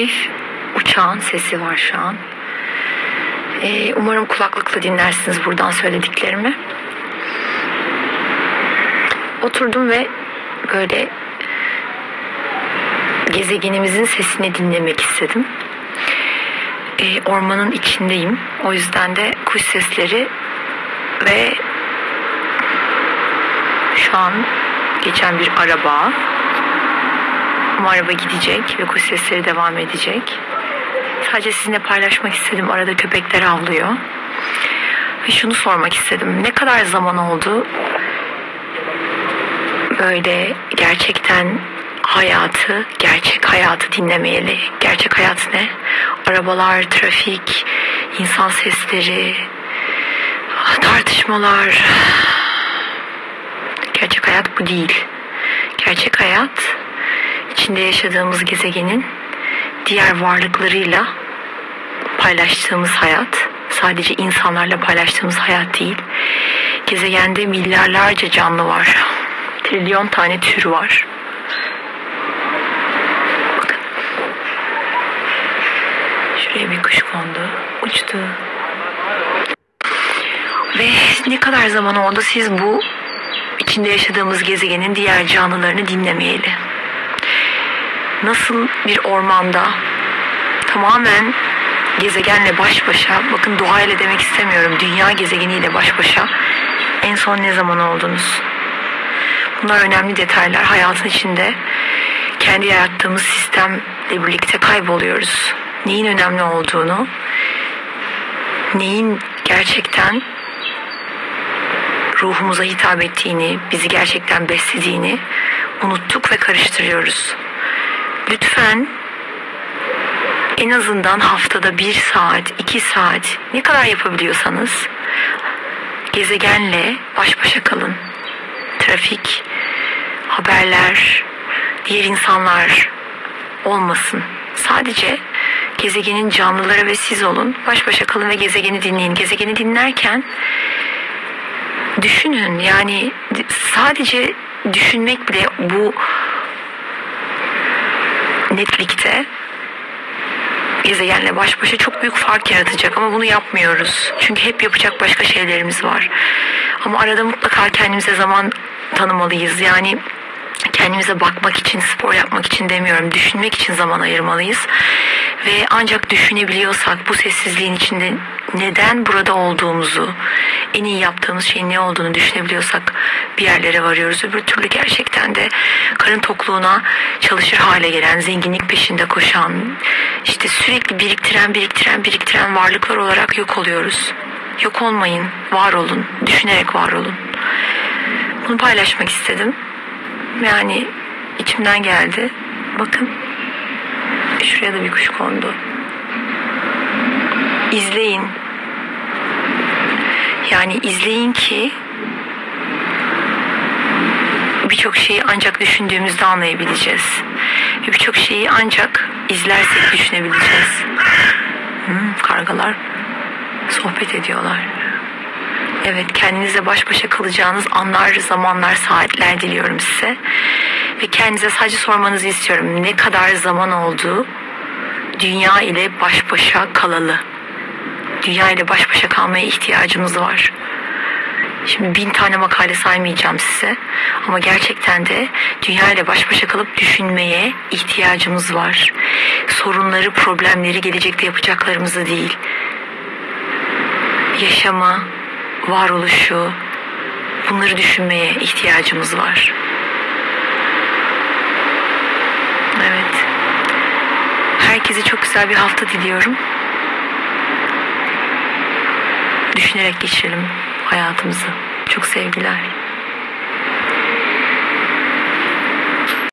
hafif uçağın sesi var şu an. Ee, umarım kulaklıkla dinlersiniz buradan söylediklerimi. Oturdum ve böyle gezegenimizin sesini dinlemek istedim. Ee, ormanın içindeyim. O yüzden de kuş sesleri ve şu an geçen bir araba. Ama araba gidecek ve kuş sesleri devam edecek. Sadece sizinle paylaşmak istedim. Arada köpekler avlıyor. Ve şunu sormak istedim. Ne kadar zaman oldu böyle gerçekten hayatı, gerçek hayatı dinlemeyeli. Gerçek hayat ne? Arabalar, trafik, insan sesleri, tartışmalar. Gerçek hayat bu değil. Gerçek hayat içinde yaşadığımız gezegenin diğer varlıklarıyla paylaştığımız hayat. Sadece insanlarla paylaştığımız hayat değil. Gezegende milyarlarca canlı var. Trilyon tane tür var. Bakın. Şuraya bir kuş kondu. Uçtu. Ve ne kadar zaman oldu siz bu içinde yaşadığımız gezegenin diğer canlılarını dinlemeyeli? Nasıl bir ormanda tamamen gezegenle baş başa, bakın doğayla demek istemiyorum, dünya gezegeniyle baş başa en son ne zaman oldunuz? Bunlar önemli detaylar. Hayatın içinde kendi yarattığımız sistemle birlikte kayboluyoruz. Neyin önemli olduğunu, neyin gerçekten ruhumuza hitap ettiğini, bizi gerçekten beslediğini unuttuk ve karıştırıyoruz. Lütfen en azından haftada bir saat, iki saat ne kadar yapabiliyorsanız gezegenle baş başa kalın. Trafik, haberler, diğer insanlar olmasın. Sadece gezegenin canlıları ve siz olun. Baş başa kalın ve gezegeni dinleyin. Gezegeni dinlerken düşünün yani sadece düşünmek bile bu netlikte gezegenle baş başa çok büyük fark yaratacak ama bunu yapmıyoruz. Çünkü hep yapacak başka şeylerimiz var. Ama arada mutlaka kendimize zaman tanımalıyız. Yani kendimize bakmak için, spor yapmak için demiyorum. Düşünmek için zaman ayırmalıyız. Ve ancak düşünebiliyorsak bu sessizliğin içinde neden burada olduğumuzu, en iyi yaptığımız şeyin ne olduğunu düşünebiliyorsak bir yerlere varıyoruz. Öbür türlü gerçekten de karın tokluğuna çalışır hale gelen, zenginlik peşinde koşan, işte sürekli biriktiren, biriktiren, biriktiren varlıklar olarak yok oluyoruz. Yok olmayın, var olun, düşünerek var olun. Bunu paylaşmak istedim. Yani içimden geldi. Bakın şuraya da bir kuş kondu. İzleyin. Yani izleyin ki birçok şeyi ancak düşündüğümüzde anlayabileceğiz. Birçok şeyi ancak izlersek düşünebileceğiz. Hmm, kargalar sohbet ediyorlar. Evet kendinize baş başa kalacağınız anlar, zamanlar, saatler diliyorum size. Ve kendinize sadece sormanızı istiyorum. Ne kadar zaman oldu dünya ile baş başa kalalı? Dünya ile baş başa kalmaya ihtiyacımız var. Şimdi bin tane makale saymayacağım size. Ama gerçekten de dünya ile baş başa kalıp düşünmeye ihtiyacımız var. Sorunları, problemleri gelecekte yapacaklarımızı değil. Yaşama, varoluşu, bunları düşünmeye ihtiyacımız var. Evet. Herkese çok güzel bir hafta diliyorum. Düşünerek geçirelim hayatımızı. Çok sevgiler.